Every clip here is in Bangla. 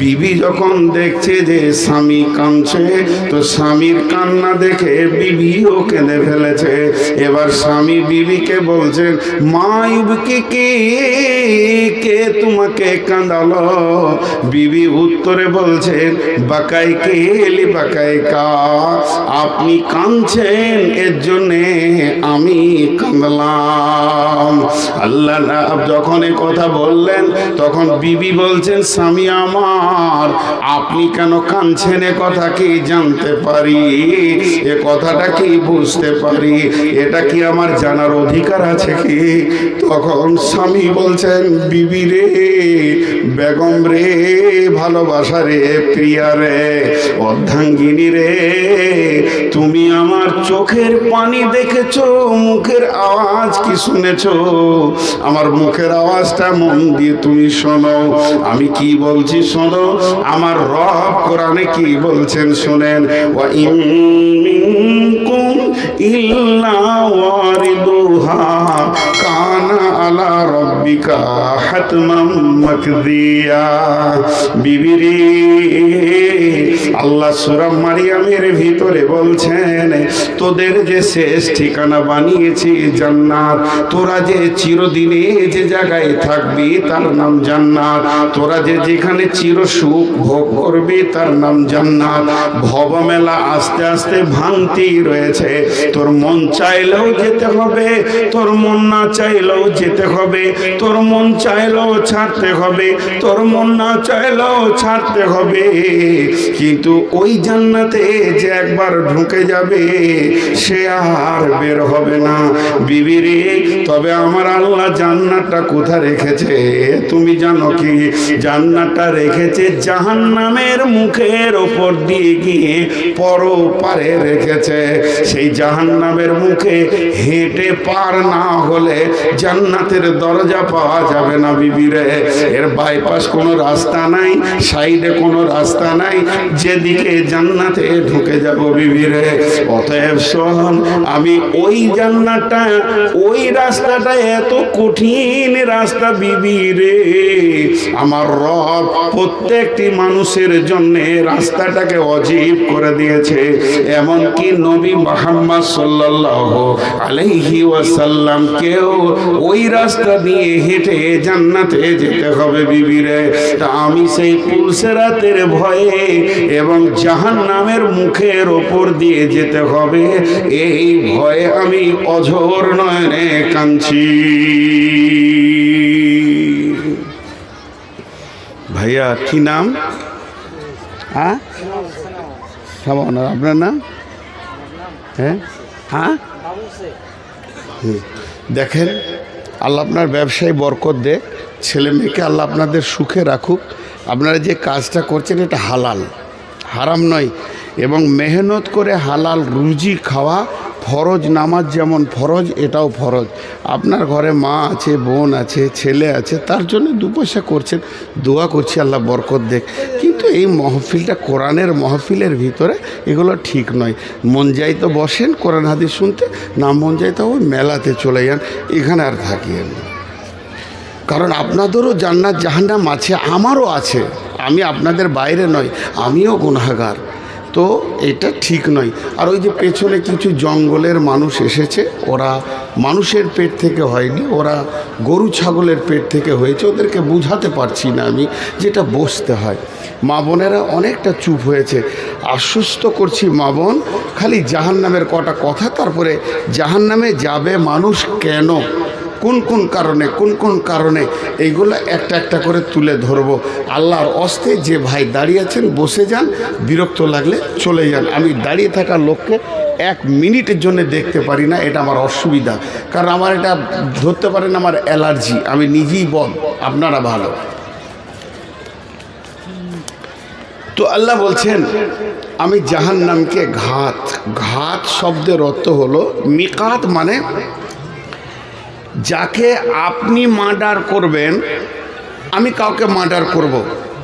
বিবি যখন দেখছে যে স্বামী কাঁদছে, তো স্বামীর কান্না দেখে বিবিও কেঁদে ফেলেছে। এবার স্বামী বিবিকে বলছেন মা ইউবকে কে? কে তোমাকে কাঁদালো? বিবি উত্তরে বলছেন বাকাই কে এলি বাকাই কা? আপনি কাঁদছেন, এর জন্যে আমি কাঁদলাম। আল্লাহ যখন এ কথা বললেন, তখন বিবি বলছেন, স্বামী আমার আপনি কেন কাঁদছেন? এ কথা কি জানতে পারি? এ কথাটা কি বুঝতে পারি? এটা কি আমার জানার অধিকার আছে কি? তখন স্বামী বলছেন, বিবি রে, বেগম রে, ভালোবাসা রে, প্রিয়া রে, অর্ধাঙ্গিনী রে, তুমি আমার চোখের পানি দেখেছ, মুখের আওয়াজ কি শুনেছ? আমার মুখের আওয়াজটা মন দিয়ে তুমি শোনো। আমি কি বলছি শোনো? আমার রব কোরআনে কি বলছেন শোনেন। কানা আলা রাব্বিকা আল্লাহ সূরা মারিয়ামের ভিতরে বলছেন তোদের যে শেষ ঠিকানা বানিয়েছি জান্নাত, তোরা যে চিরদিনে যে জায়গায় থাকবি তার নাম জান্নাত, তোরা যে যেখানে চির সুখ ভোগ করবি তার নাম জান্নাত। ভবমেলা আস্তে আস্তে ভাঙতি রয়েছে, তোর মন চাইলেও যেতে হবে, তোর মন না চাইলেও যেতে হবে, তোর মন চাইলেও ছাড়তে হবে, তোর মন না চাইলেও ছাড়তে হবে। কিন্তু ওই জান্নাতে যে একবার ঢুকে যাবে সে আর বের হবে না। বিবিরে, তবে আমার আল্লাহ জান্নাতটা কোথায় রেখেছে? তুমি জানো কি? জান্নাতটা রেখেছে জাহান্নামের মুখের ওপর দিয়ে গিয়ে পর পারে রেখেছে। সেই জাহান্নামের মুখে হেঁটে পার না হলে জান্নাতের দরজা পাওয়া যাবে না বিবিরে। এর বাইপাস কোনো রাস্তা নাই, সাইডে কোনো রাস্তা নাই। যেদিকে জান্নাতে ঢুকে যাব বিবিরে, অতএব শোন আমি ওই জান্নাতটা, ওই রাস্তাটা এত কঠিন রাস্তা বিবিরে আমার রব প্রত্যেকটি মানুষের জন্য রাস্তাটাকে অজীব করে দিয়েছে। এমনকি নবী মোহাম্মদ সাল্লাল্লাহু আলাইহি ওয়াসাল্লাম কেউ ওই রাস্তা দিয়ে হেঁটে জান্নাতে যেতে হবে বিবিরে তা আমি সেই পুলসেরাতের ভয়ে এবং জাহান নামের মুখের ওপর দিয়ে যেতে হবে এই ভয়ে আমি অঝোর নয়নে কাঁদছি। ভাইয়া কি নাম? হ্যাঁ? আপনার নাম? হ্যাঁ? হ্যাঁ? দেখেন আল্লাহ আপনার ব্যবসায় বরকত দেখ ছেলে মেয়েকে আল্লাহ আপনাদের সুখে রাখুক। আপনারা যে কাজটা করছেন এটা হালাল। হারাম নয়। এবং মেহনত করে হালাল রুজি খাওয়া ফরজ, নামাজ যেমন ফরজ, এটাও ফরজ। আপনার ঘরে মা আছে, বোন আছে, ছেলে আছে, তার জন্য দু পয়সা করছেন, দোয়া করছি, আল্লাহ বরকত দেখ। কিন্তু এই মহফিলটা কোরআনের মহফিলের ভিতরে এগুলো ঠিক নয়। মন যাই তো বসেন, কোরআন হাদিস শুনতে, না মন যাই তো ওই মেলাতে চলে যান, এখানে আর থাকিয়েন না। কারণ আপনাদেরও জান্নাত, জাহান্নাম আছে, আমারও আছে। আমি আপনাদের বাইরে নয় আমিও গুনাগার তো এটা ঠিক নয়। আর ওই যে পেছনে কিছু জঙ্গলের মানুষ এসেছে, ওরা মানুষের পেট থেকে হয়নি, ওরা গরু ছাগলের পেট থেকে হয়েছে, ওদেরকে বুঝাতে পারছি না আমি, যেটা বসতে হয়। মা বোনেরা অনেকটা চুপ হয়েছে। আশ্বস্ত করছি মা বোন, খালি জাহান নামের কটা কথা, তারপরে জাহান নামে যাবে মানুষ কেন? কোন কোন কারণে, কোন কোন কারণে এইগুলো একটা একটা করে তুলে ধরবো। আল্লাহর অস্তে যে ভাই দাঁড়িয়ে আছেন, বসে যান, বিরক্ত লাগলে চলে যান। আমি দাঁড়িয়ে থাকা লোককে এক মিনিটের জন্য দেখতে পারি না, এটা আমার অসুবিধা। কারণ আমার এটা ধরতে পারেন আমার অ্যালার্জি, আমি নিজেই বল আপনারা ভালো। তো আল্লাহ বলছেন, আমি জাহান নামকে ঘাত ঘাত শব্দের অর্থ হলো মিকাত মানে যাকে আপনি মার্ডার করবেন, আমি কাউকে মার্ডার করব।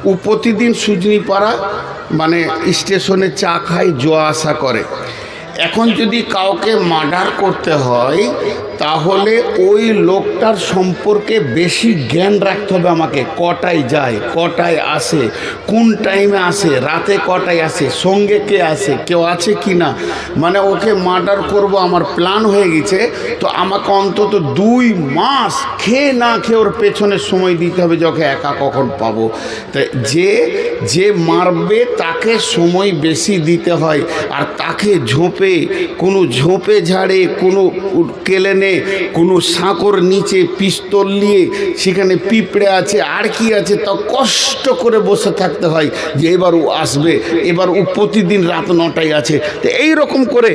ও প্রতিদিন সুজনি পাড়া মানে স্টেশনে চা খায় জোয়া আসা করে এখন যদি কাউকে মার্ডার করতে হয়, তাহলে ওই লোকটার সম্পর্কে বেশি জ্ঞান রাখতে হবে আমাকে। কটায় যায়, কটায় আসে, কোন টাইমে আসে, রাতে কটায় আসে, সঙ্গে কে আসে, কেউ আছে কি না? মানে ওকে মার্ডার করব আমার প্ল্যান হয়ে গেছে, তো আমাকে অন্তত দুই মাস খেয়ে না খেয়ে ওর পেছনে সময় দিতে হবে যখন একা কখন পাবো। তাই যে যে মারবে তাকে সময় বেশি দিতে হয়, আর তাকে ঝোপে কোনো ঝোপে ঝাড়ে, কোনো কেলেনে, কোনো সাঁকর নিচে পিস্তল নিয়ে সেখানে পিঁপড়ে আছে, আর কি আছে, তা কষ্ট করে বসে থাকতে হয় যে এবার ও আসবে, এবার ও প্রতিদিন রাত নটায় আছে। তো এই রকম করে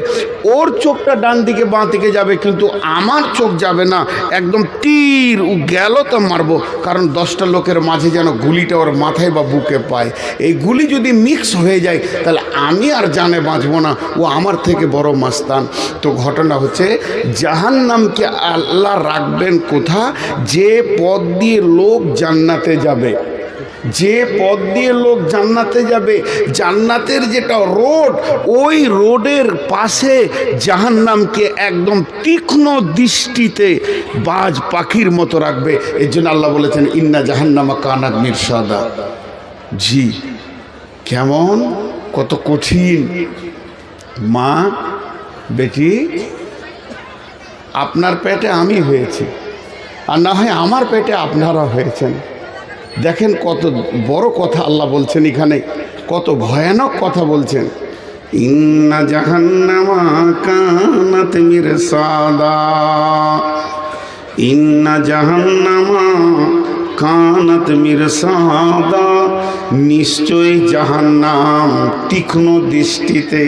ওর চোখটা ডান দিকে বাঁ দিকে যাবে, কিন্তু আমার চোখ যাবে না, একদম তীর ও গেল তো মারবো, কারণ দশটা লোকের মাঝে যেন গুলিটা ওর মাথায় বা বুকে পায়। এই গুলি যদি মিক্স হয়ে যায়, তাহলে আমি আর জানে বাঁচবো না, ও আমার থেকে বড় মাস্তান। তো ঘটনা হচ্ছে, জাহান্নামকে আল্লাহ রাখবেন কোথা? যে পথ দিয়ে লোক জান্নাতে যাবে। যে পথ দিয়ে লোক জান্নাতে যাবে, জান্নাতের যেটা রোড, ওই রোডের পাশে জাহান্নামকে একদম তীক্ষ্ণ দৃষ্টিতে বাজ পাখির মতো রাখবে। এর জন্য আল্লাহ বলেছেন, ইন্না জাহান্নামা কানাক মিরসাদা জি, কেমন? কত কঠিন। মা, বেটি, আপনার পেটে আমি হয়েছি। আর না হয় আমার পেটে আপনারা হয়েছেন। দেখেন কত বড় কথা আল্লাহ বলছেন এখানে, কত ভয়ানক কথা বলছেন। ইন্না জাহান্নামা কানাত ইন্না জাহান্নামা কানাত মিরসাদা নিশ্চয়ই জাহান্নাম তীক্ষ্ণ দৃষ্টিতে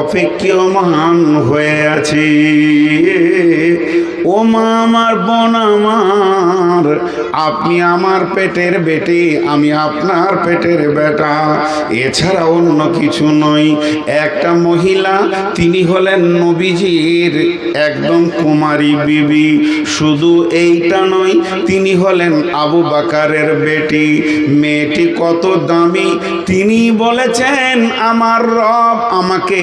অপেক্ষমান হয়ে আছে। ও মা, আমার বোন আমার, আপনি আমার পেটের বেটি, আমি আপনার পেটের বেটা। এছাড়া অন্য কিছু নয়, একটা মহিলা, তিনি হলেন নবীজির একদম কুমারী বিবি। শুধু এইটা নয়, তিনি হলেন আবু বাকারের বেটি। মেয়েটি কত দামি, তিনি বলেছেন, আমার রব আমাকে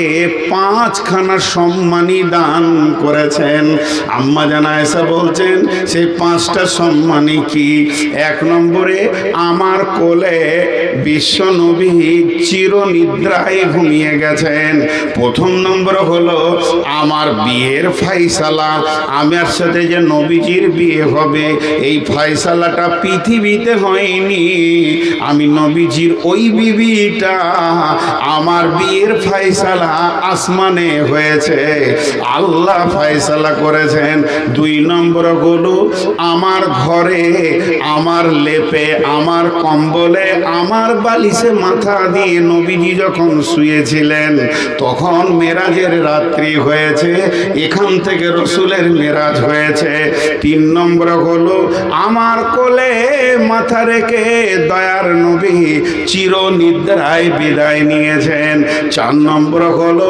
পাঁচখানা সম্মানী দান করেছেন। আম্মা জানা এসে বলছেন, সেই পাঁচটা সম্মানী কি? এক নম্বরে, আমার কোলে বিশ্ব নবী চির নিদ্রায় ঘুমিয়ে গেছেন। প্রথম নম্বর হলো, আমার বিয়ের ফাইসালা আমার সাথে যে নবীজির বিয়ে হবে, এই ফাইসালাটা পৃথিবীতে হয়নি। আমি নবীজির ওই বিবিটা, আমার বিয়ের ফাইসালা আসমানে হয়েছে। আল্লাহ ফাইসালা করেছেন। দুই নম্বর হলো আমার ঘরে, আমার লেপে, আমার কম্বলে, আমার বালিশে মাথা দিয়ে নবীজি যখন শুয়েছিলেন, তখন মেরাজের রাত্রি হয়েছে, এখান থেকে রসুলের মেরাজ হয়েছে। তিন নম্বর হলো আমার কোলে মাথা রেখে দয়ার নবী চির নিদ্রায় বিদায় নিয়েছেন। চার নম্বর হলো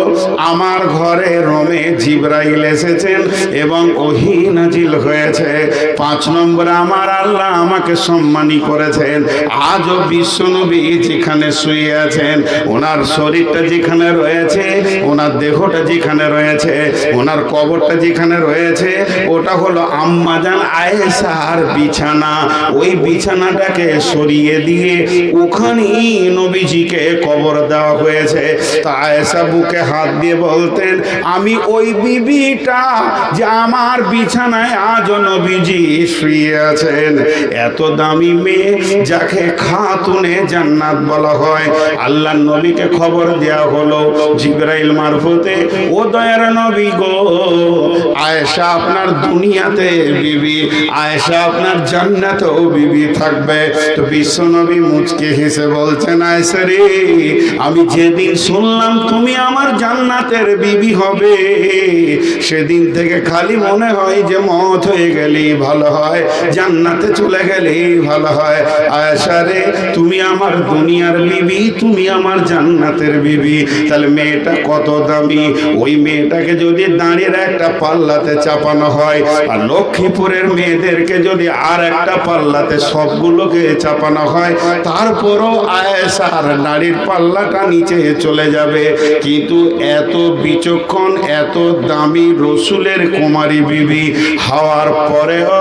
আমার ঘরে রমে জিব্রাইল এসেছেন এবং ওহি নাজিল হয়েছে। পাঁচ নম্বর, আমার আল্লাহ আমাকে সম্মানী করেছেন। আজও বিশ্বনবী যেখানে শুয়ে আছেন, ওনার শরীরটা যেখানে রয়েছে, ওনার দেহটা যেখানে রয়েছে, ওনার কবরটা যেখানে রয়েছে, ওটা হলো আম্মাজান আয়েসার বিছানা। ওই বিছানাটাকে সরিয়ে দিয়ে ওখানেই নবীজিকে কবর দেওয়া হয়েছে। তা আয়েসা বুকে হাত দিয়ে বলতেন, আমি ওই বিবিটা যে আমার বিছানায় আজ নবীজি শুয়ে আছেন। এত দামি মেয়ে যাকে খাতুনে জান্নাত বলা হয়। আল্লাহ নবীকে খবর দেওয়া হলো জিব্রাইল মারফতে, ও দয়ার নবী গো, আয়েশা আপনার দুনিয়াতে বিবি, আয়েশা আপনার জান্নাতেও বিবি থাকবে। তো বিশ্ব নবী মুচকে হেসে বলছেন, আয়েশা রে, আমি যেদিন শুনলাম তুমি আমার জান্নাতের বিবি হবে, সেদিন থেকে খালি মনে হয় যে মত হয়ে গেলেই ভালো হয়। জান্নাতে চলে গেলেই ভালো হয়। আয়সা রে, তুমি আমার দুনিয়ার বিবি, তুমি আমার জান্নাতের বিবি। তাহলে মেয়েটা কত দামি? ওই মেয়েটাকে যদি দাঁড়িয়ে একটা পাল্লাতে চাপানো হয়, আর লক্ষ্মীপুরের মেয়েদেরকে যদি আর একটা পাল্লাতে সবগুলোকে চাপানো হয়, তারপরও আয়েসার নারীর পাল্লাটা নিচে চলে যাবে। কিন্তু এত বিচক্ষণ, এত দামি রসুলের কুমারী বিবি হওয়ার পরেও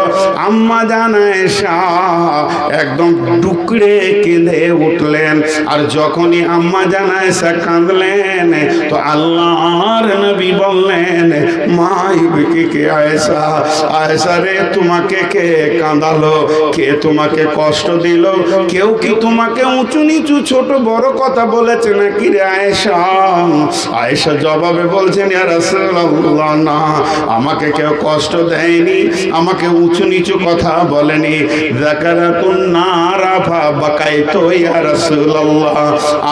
আম্মা জানায় শাহ একদম ডুকরে কেঁদে উঠলেন। আর যখনই আম্মা জানায় কাঁদলেন, তো আল্লাহর নবী বললেন মাই বিকে কে আয়েশা? আয়েশা রে, তোমাকে কে কাঁদালো? কে তোমাকে কষ্ট দিল? কেউ কি তোমাকে উঁচু নিচু ছোট বড় কথা বলেছে নাকি রে আয়েশা? আয়েশা জবাবে বলছেন, ইয়া রাসূলুল্লাহ, না, আমাকে কেউ কষ্ট দেয়নি, আমাকে উঁচু নিচু কথা বলেনি। বাকাইতো ইয়া রাসূলুল্লাহ।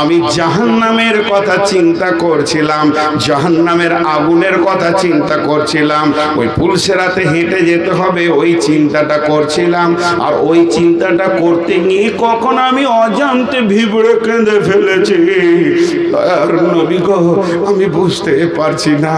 আমি জাহান্নামের কথা চিন্তা করছিলাম, জাহান্নামের আগুনের কথা চিন্তা করছিলাম। ওই পুলসেরাতে হেঁটে যেতে হবে, ওই চিন্তাটা করছিলাম। আর ওই চিন্তাটা করতে গিয়ে কখন আমি অজান্তে ভিবড়ে কেঁদে ফেলেছি। আমি বুঝতে পারছি না।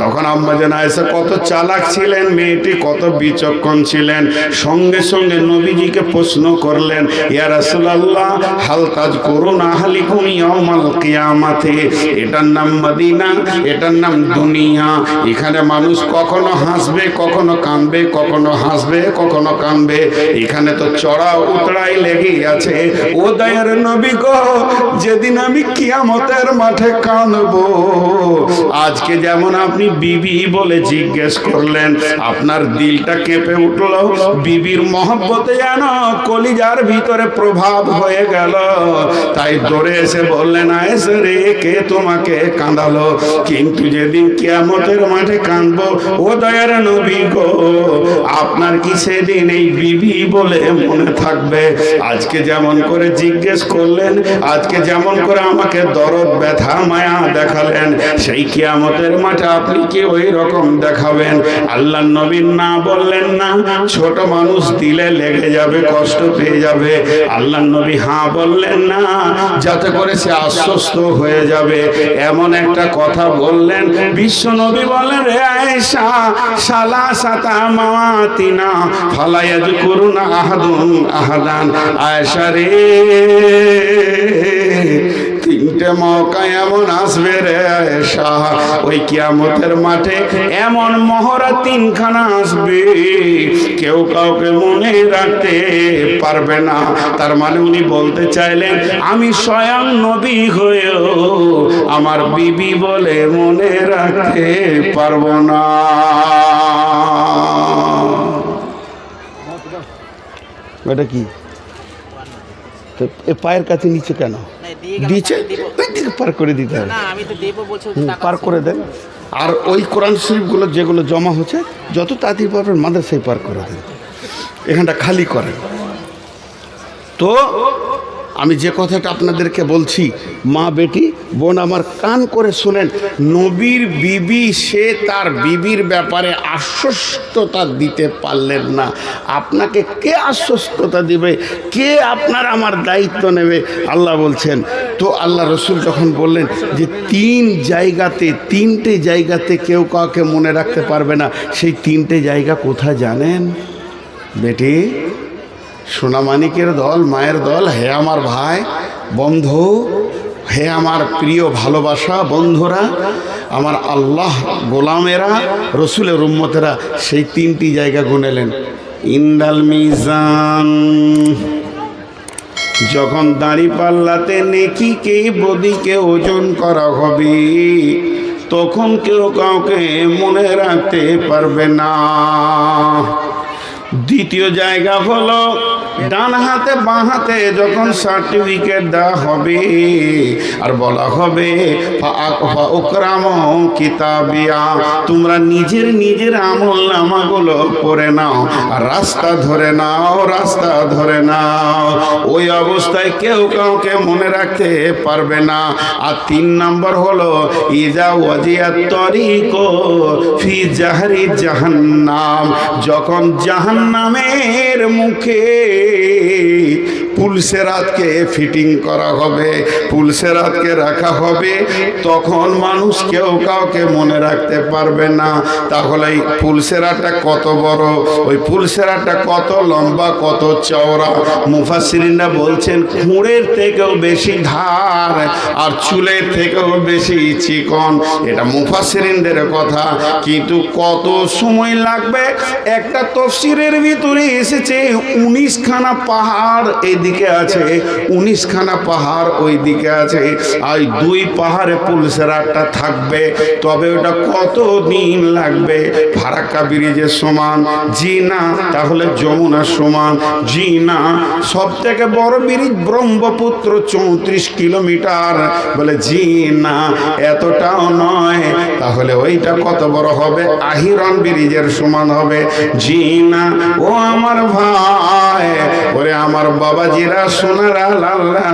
তখন আম্মা যেন এসে কত চালাক ছিলেন, মেয়েটি কত বিচক্ষণ ছিলেন। সঙ্গে সঙ্গে নবীজিকে প্রশ্ন করলেন, ইয়া রাসূলুল্লাহ, হাল তাজ করুন আহলিকুম ইয়াউমাল কিয়ামাতে? এটার নাম মদিনা, এটার নাম দুনিয়া। এখানে মানুষ কখনো হাসবে, কখনো কাঁদবে, কখনো হাসবে, কখনো কাঁদবে। এখানে তো চড়া উতরাই লেগে আছে। ও দয়ার নবী গো, যেদিন আমি কিয়ামতের মাঠে কাঁদবো, আজকে যেমন আপনি বিবি বলে জিজ্ঞেস করলেন আপনার দিলটা কেঁপে উঠল। বিবির মহব্বতে যেন কলিজার ভিতরে প্রভাব হয়ে গেল। তাই দৌড়ে এসে বললেন আয়েসে রে, কে তোমাকে কাঁদালো? কিন্তু যেদিন কিয়ামতের মাঠে কাঁদবো, ও দয়ার নবী গো, আপনার কি সেদিন এই বিবি বলে মনে থাকবে? আজকে যেমন করে জিজ্ঞেস করলেন, আজকে যেমন করে আমাকে দরদ, ব্যথা, মায়া দেখালেন, সেই কিয়ামতের মাঠে আপনি কি ওই রকম দেখাবেন? আল্লাহ নবীন না বললেন না, ছোট মানুষ দিলে লেগে যাবে, কষ্ট পেয়ে যাবে। আল্লাহ নবী হ্যাঁ বললেন না, যাতে করে সে আশ্বস্ত হয়ে যাবে। এমন একটা কথা বললেন। বিশ্ব নবী বলেন রে আয়েশা, সালা সাতা মাওয়াতিনা ফালায়াজ করুন আহাদুন আহাদান। আয়েশা রে তিনটে মৌকা এমন আসবে রে আয়েশা। ওই কিয়ামতের মাঠে এমন মহড়া তিনখানা আসবে। কেউ কাউকে মনে রাখতে পারবে না। তার মানে উনি বলতে চাইলেন, আমি স্বয়ং নবী হয়েও আমার বিবি বলে মনে রাখতে পারব না। এটা কি? তো পায়ের কাছে নিচে কেন? না, দিয়ে গেলে দিচ্ছে টাকা দিব। ওই দিকে পার করে দিতে হবে। পার করে দেন। আর ওই কোরআন শরীফগুলো যেগুলো জমা হচ্ছে যত তাড়াতাড়ি পারবেন মাদ্রাসায় পার করে দেন। এখানটা খালি করেন। তো আমি যে কথাটা আপনাদেরকে বলছি, মা বেটি, বোন আমার কান করে শোনেন, নবীর বিবি সে তার বিবির ব্যাপারে আশ্বস্ততা দিতে পারলেন না। আপনাকে কে আশ্বস্ততা দিবে? কে আপনার আমার দায়িত্ব নেবে? আল্লাহ বলছেন, তো আল্লাহ রসুল যখন বললেন যে তিন জায়গাতে, তিনটে জায়গাতে কেউ কাউকে মনে রাখতে পারবে না, সেই তিনটে জায়গা কোথায় জানেন? বেটি সোনামানিকের দল, মায়ের দল, হে আমার ভাই, বন্ধু, হে আমার প্রিয় ভালোবাসা বন্ধুরা, আমার আল্লাহ গোলামেরা, রসুলের উম্মতেরা সেই তিনটি জায়গা গুনেলেন। ইন্দাল মিজান। যখন দাঁড়ি পাল্লাতে নেকিকে, বদিকে ওজন করা হবে, তখন কেউ কাউকে মনে রাখতে পারবে না। দ্বিতীয় জায়গা হলো ডান হাতে, বাঁ হাতে যখন সার্টিফিকেট দেওয়া হবে, আর বলা হবে কিতাবিয়া, তোমরা নিজের নিজের আমল নামাগুলো করে নাও, আর রাস্তা ধরে নাও, রাস্তা ধরে নাও। ওই অবস্থায় কেউ কাউকে মনে রাখতে পারবে না। আর তিন নম্বর হলো, ইজা ওয়াজিয়া তরিক ফি জাহারি জাহান্নাম, যখন জাহান্নামের মুখে পুলসেরাতকে ফিটিং করা হবে পুলসেরাতকে রাখা হবে, তখন মানুষ কেউ কাউকে মনে রাখতে পারবে না। তাহলে এই পুলসেরাটা কত বড়? ওই পুলসেরাটা কত লম্বা, কত চওড়া? মুফাসিরিনরা বলছেন, খুঁড়ের থেকেও বেশি ধার আর চুলের থেকেও বেশি চিকন। এটা মুফাসিরিনদের কথা, কিন্তু কত সময় লাগবে? একটা তফসিরের ভিতরে এসেছে, উনিশখানা পাহাড় এদিকে আছে, উনিশখানা পাহাড় ওই দিকে আছে, আর দুই পাহাড়ে পুলিশের পুলসেরাটা থাকবে, তবে ওটা কত দিন লাগবে? ফারাক্কা ব্রিজের সমান, জি না, তাহলে যমুনার সমান, জি না। সব থেকে বড় ব্রিজ ব্রহ্মপুত্র, চৌত্রিশ কিলোমিটার। বলে, জি না, এতটাও নয়। তাহলে ওইটা কত বড় হবে? আহিরন ব্রিজের সমান হবে, জি না। ও আমার ভাই, ওরে আমার বাবাজিরা সোনারা লাল্লা,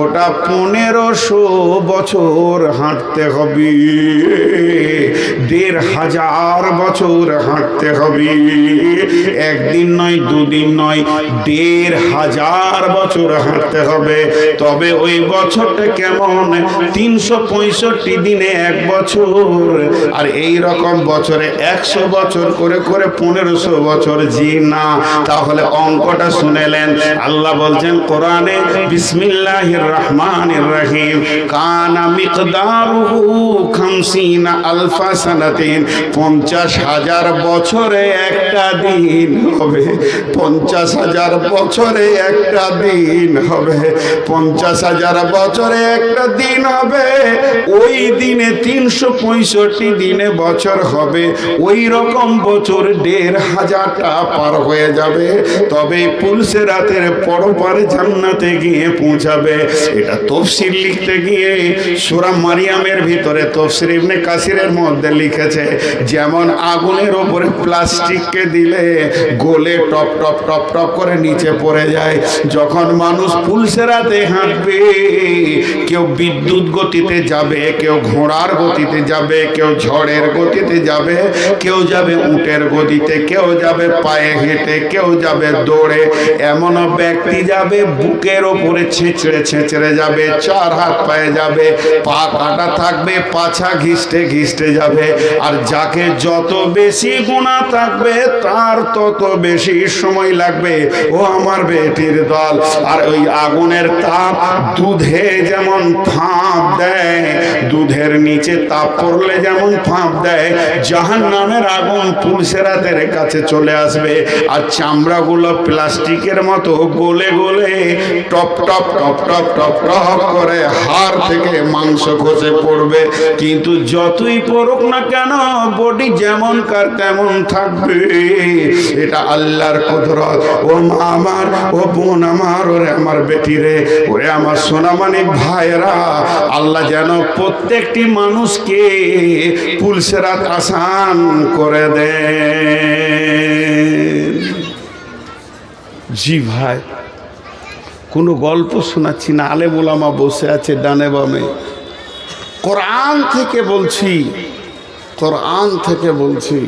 ওটা পনেরোশো বছর হাঁটতে হবে। দেড় হাজার বছর হাঁটতে হবে। একদিন নয়, দুদিন নয়, দেড় হাজার বছর হাঁটতে হবে। তবে ওই বছরটা কেমন? তিনশো পঁয়ষট্টি দিনে এক বছর। আর এই রকম বছরে একশো বছর করে করে পনেরোশো বছর জি না। তাহলে অঙ্কটা শুনেলেন আল্লাহ বলছেন কোরআনে বিসমিল্লাহির রহমানির রহিম। কানা মিকদারুহু খামসিনা আলফা সানাতিন। পঞ্চাশ হাজার বছরে একটা দিন হবে। পঞ্চাশ হাজার বছরে একটা দিন হবে। পঞ্চাশ হাজার বছরে একটা দিন হবে। ওই দিনে তিনশো পঁয়ষট্টি দিনে বছর হবে। ওই রকম বছর দেড় হাজারটা পার হয়ে যাবে। তবে পুলসে রাতের পরপারে জান্নাতে গিয়ে পৌঁছাবে। এটা তফসিল লিখতে গিয়ে সুরা মারিয়ামের ভিতরে তফসির ইবনে কাসিরের মধ্যে লিখেছে, যেমন আগুনের ওপরে প্লাস্টিককে দিলে গোলে টপ টপ টপ টপ করে নিচে পড়ে যায়। যখন মানুষ পুলসেরাতে হাঁটবে, কেউ বিদ্যুৎ গতিতে যাবে, কেউ ঘোড়ার গতিতে যাবে, কেউ ঝড়ের গতিতে যাবে, কেউ যাবে উটের গতিতে, কেউ যাবে পায়ে হেঁটে, কেউ যাবে দৌড়ে। এমন ব্যক্তি যাবে, বুকের ওপরে ছেঁচড়ে ছেঁচড়ে যাবে, চার হাত পায়ে যাবে, পা কাটা থাকবে, পাছা ঘিসতে ঘিসতে যাবে। আর যাকে যত বেশি গুণা থাকবে, তার তত বেশি সময় লাগবে। ও আমার বেটির দল। আর ওই আগুনের তাপ দুধে যেমন ফাঁপ দেয়, দুধের নিচে তাপ পড়লে যেমন ফাঁপ দেয় জাহান নামের আগুন তুলসেরাতের কাছে চলে আসবে। আর চামড়াগুলো প্লাস্টিকের মতো গলে গলে টপ টপ টপ টপ টপ টপ করে হাড় থেকে মাংস খসে পড়বে। কিন্তু যতই পড়ুক না কেন বডি যেমন কার তেমন থাকবে। এটা আল্লাহর কুদরত। ও মা আমার, ও বোন আমার, ওরে আমার বেটি রে, ওরে আমার সোনামানিক ভাইরা আল্লাহ যেন প্রত্যেকটি মানুষকে পুলসেরাত আসান করে দেন। জি ভাই। কোনো গল্প শোনাচ্ছি না। আলে বোলামা বসে আছে ডানে বামে। কোরআন থেকে বলছি, কোরআন থেকে বলছি,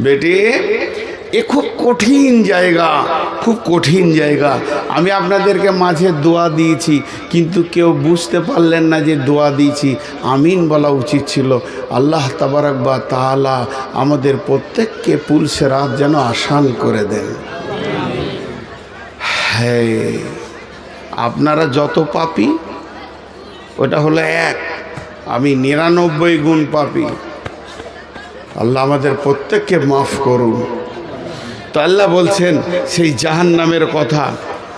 বেটি, এ খুব কঠিন জায়গা, খুব কঠিন জায়গা। আমি আপনাদেরকে মাঝে দোয়া দিয়েছি, কিন্তু কেউ বুঝতে পারলেন না যে দোয়া দিয়েছি। আমিন বলা উচিত ছিল। আল্লাহ তাবারাক বা তাআলা আমাদের প্রত্যেককে পুলসে রাত যেন আসান করে দেন। হ্যাঁ। আপনারা যত পাপি, ওটা হলো এক। আমি নিরানব্বই গুণ পাপি। আল্লাহ আমাদের প্রত্যেককে মাফ করুন। তো আল্লাহ বলছেন, সেই জাহান নামের কথা,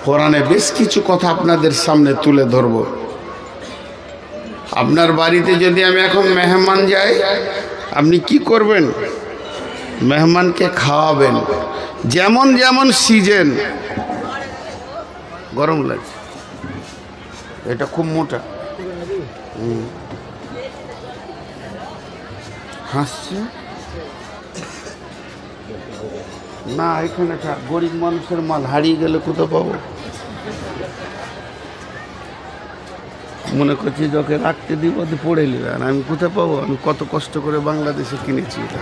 কোরআনে বেশ কিছু কথা আপনাদের সামনে তুলে ধরব। আপনার বাড়িতে যদি আমি এখন মেহমান যাই, আপনি কি করবেন? মেহমানকে খাওয়াবেন। যেমন যেমন সিজন। গরম লাগছে। এটা খুব মোটা। হাসছে। না, এখানে গরিব মানুষের মাল হারিয়ে গেলে কোথাও পাবো? মনে করছি যখন রাখতে দিব পড়ে নেবে। আর আমি কোথায় পাবো? আমি কত কষ্ট করে বাংলাদেশে কিনেছি এটা।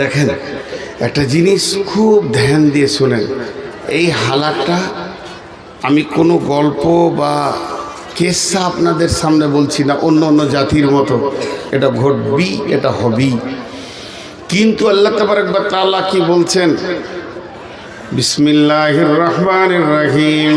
দেখেন, একটা জিনিস খুব ধ্যান দিয়ে শোনেন। এই হালাটা আমি কোনো গল্প বা কেসা আপনাদের সামনে বলছি না, অন্য অন্য জাতির মতো। এটা ঘটবি, এটা হবি। কিন্তু আল্লাহ তাবার একবার তাল্লা কি বলছেন? বিসমিল্লাহির রহমান রহিম।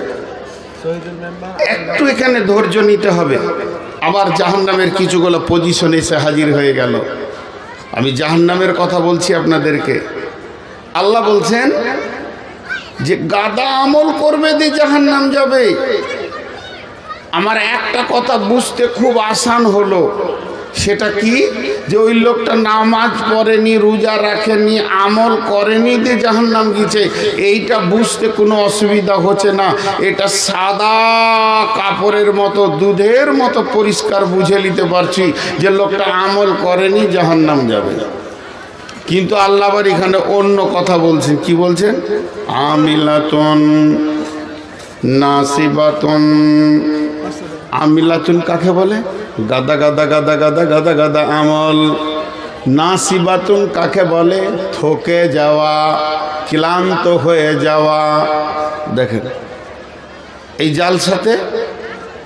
একটু এখানে ধৈর্য নিতে হবে। আবার জাহান্নামের কিছুগুলো পজিশন এসে হাজির হয়ে গেল। আমি জাহান্নামের কথা বলছি আপনাদেরকে। আল্লাহ বলছেন যে গাদা আমল করবে দিয়ে জাহান্নাম যাবে। আমার একটা কথা বুঝতে খুব আসান হলো। সেটা কি? যে ওই লোকটা নামাজ পড়েনি, রোজা রাখেনি, আমল করেনি যে জাহান নাম গিয়েছে, এইটা বুঝতে কোনো অসুবিধা হচ্ছে না। এটা সাদা কাপড়ের মতো, দুধের মতো পরিষ্কার বুঝে নিতে পারছি যে লোকটা আমল করেনি জাহান নাম যাবে। কিন্তু আল্লাহ আবার এখানে অন্য কথা বলছেন। কি বলছেন? আমিলাতন নাসিবাতন। আমিলাতুন কাকে বলে? গাদা গাদা গাদা গাদা গাদা গাদা আমল। নাসিবাতুন কাকে বলে? থকে যাওয়া, ক্লান্ত হয়ে যাওয়া। দেখেন, এই জালসাতে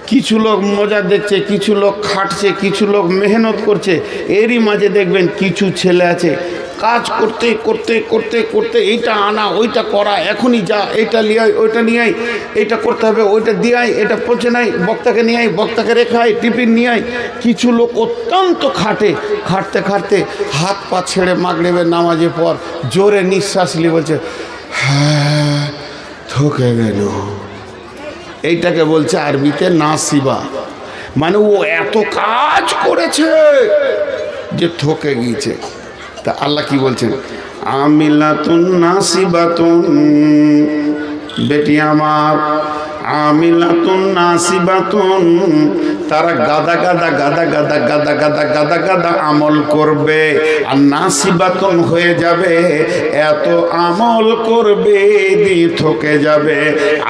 কিছু লোক মজা দেখছে, কিছু লোক খাটছে, কিছু লোক মেহনত করছে। এরই মাঝে দেখবেন কিছু ছেলে আছে কাজ করতে করতে করতে করতে এইটা আনা, ওইটা করা, এখনই যা, এইটা নিয়ে ওইটা নিয়ে আয় এইটা করতে হবে, ওইটা দিয়ে এটা পচে নাই, বক্তাকে নিয়ে আয় বক্তাকে রেখে আয়, টিফিন নিয়ে কিছু লোক অত্যন্ত খাটে, খাটতে খাটতে হাত পা ছেড়ে মাগড়েবে নামাজের পর জোরে নিঃশ্বাস নিয়ে বলছে হ্যাঁ থকে গেল। এইটাকে বলছে আরবিতে নাসিবা। মানে ও এত কাজ করেছে যে থকে গিয়েছে। তা আল্লাহ কি বলছেন? আমিলাতুন নাসিবাতুন। বেটি আমার আমিলাতুন নাসিবাতুন, তারা গাদা গাদা গাদা গাদা গাদা গাদা গাদা গাদা আমল করবে। আর নাসিবাতুন হয়ে যাবে, এত আমল করবে দিয়ে থকে যাবে।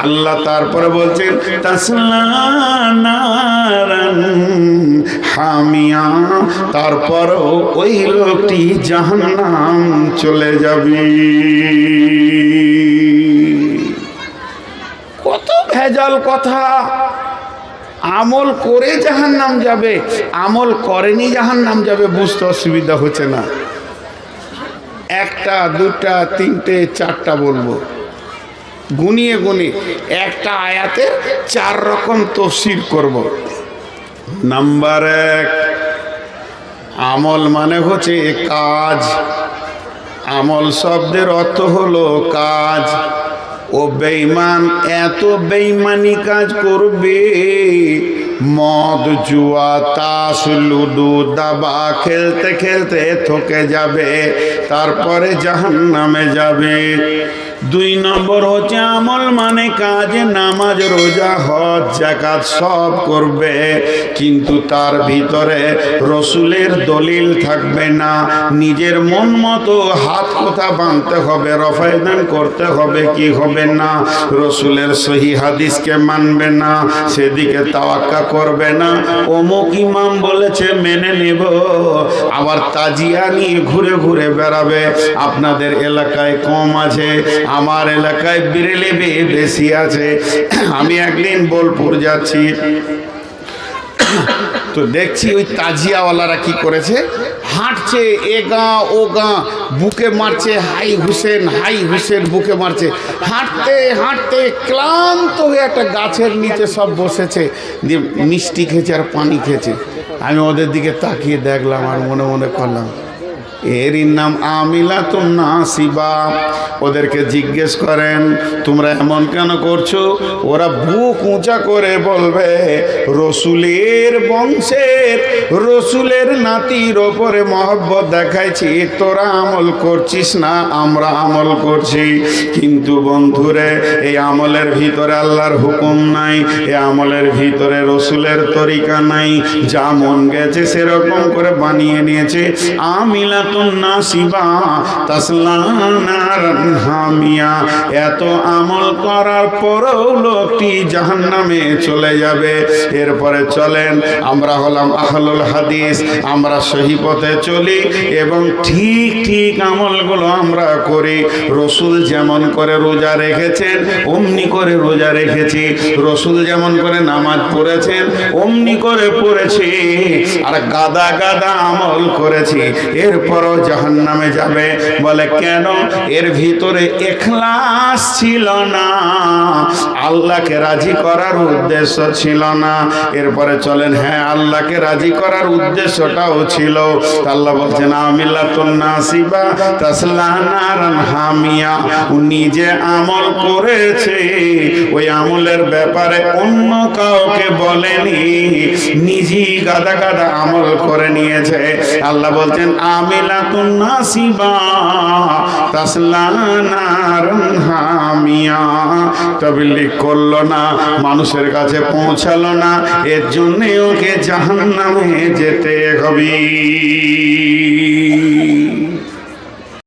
আল্লাহ তারপরে বলছেন হামিয়া, তারপরও ওই লোকটি জাহান্নাম চলে যাবে। ভেজাল কথা। আমল করে জাহান নাম যাবে, আমল করেনি জাহান নাম যাবে, বুঝতে অসুবিধা হচ্ছে না। একটা, দুটা, তিনটে, চারটা বলব। গুনিয়ে গুনি একটা আয়াতে চার রকম তফসির করব। নাম্বার এক, আমল মানে হচ্ছে কাজ। আমল শব্দের অর্থ হলো কাজ। ও বেইমান এত বেইমানি কাজ করবে। মদ, জুয়া, তাস, লুডু, দাবা খেলতে খেলতে থকে যাবে, তারপরে জাহান নামে যাবে। দুই নম্বর হচ্ছে আমল মানে কাজ, নামাজ, রোজা, হজ জাকাত সব করবে। কিন্তু তার ভিতরে রসুলের দলিল থাকবে না। নিজের মন মতো হাত কোথা বাঁধতে হবে, রফায়দান করতে হবে, কি হবে না? রসুলের সহি হাদিসকে মানবে না, সেদিকে তাওয়াক্কা করবে না। অমুক ইমাম বলেছে, মেনে নেব। আবার তাজিয়া নিয়ে ঘুরে ঘুরে বেড়াবে। আপনাদের এলাকায় কম আছে। আমার এলাকায় বিরেলে বেশি আছে। আমি একদিন বোলপুর যাচ্ছি। তো দেখছি ওই তাজিয়াওয়ালারা কি করেছে? হাঁটছে, এ গা, ও গা, বুকে মারছে, হাই হুসেন হাই হুসেন, বুকে মারছে। হাঁটতে হাঁটতে ক্লান্ত হয়ে একটা গাছের নিচে সব বসেছে। দিয়ে মিষ্টি খেয়েছে আর পানি খেয়েছে। আমি ওদের দিকে তাকিয়ে দেখলাম আর মনে মনে করলাম এরই নাম আমিলা তো নাসিবা। ওদেরকে জিজ্ঞেস করেন, তোমরা এমন কেন করছ? ওরা বুক উঁচা করে বলবে, রসুলের বংশের, রসুলের নাতির ওপরে মহব্বত দেখাইছি। তোরা আমল করছিস না, আমরা আমল করছি। কিন্তু বন্ধুরে, এই আমলের ভিতরে আল্লাহর হুকুম নাই, এ আমলের ভিতরে রসুলের তরিকা নাই। যা মন গেছে সেরকম করে বানিয়ে নিয়েছে। এত আমল করার পরেও লোকটি জাহান্নামে চলে যাবে। এরপরে চলেন, আমরা হাদিস, আমরা চলি এবং ঠিক ঠিক আমলগুলো আমরা করি। রসুল যেমন করে রোজা রেখেছেন, অমনি করে রোজা রেখেছি। রসুল যেমন করে নামাজ পড়েছেন, অমনি করে পড়েছি। আর গাদা গাদা আমল করেছি। এরপরও জাহান নামে যাবে। বলে, কেন? এর ভিতরে এখলাস ছিল না। আল্লাহকে রাজি করার উদ্দেশ্য ছিল না। এরপরে চলেন হ্যাঁ আল্লাহকে রাজি করার উদ্দেশ্যটাও ছিল। আল্লাহ বলছেন হামিয়া। আমল করেছে। ওই আমলের ব্যাপারে অন্য কাউকে বলেনি। নিজেই গাদা গাদা আমল করে নিয়েছে। আল্লাহ বলছেন করল না মানুষের কাছে পৌঁছালো না এর জন্য ওকে জাহান্নামে যেতে হবে।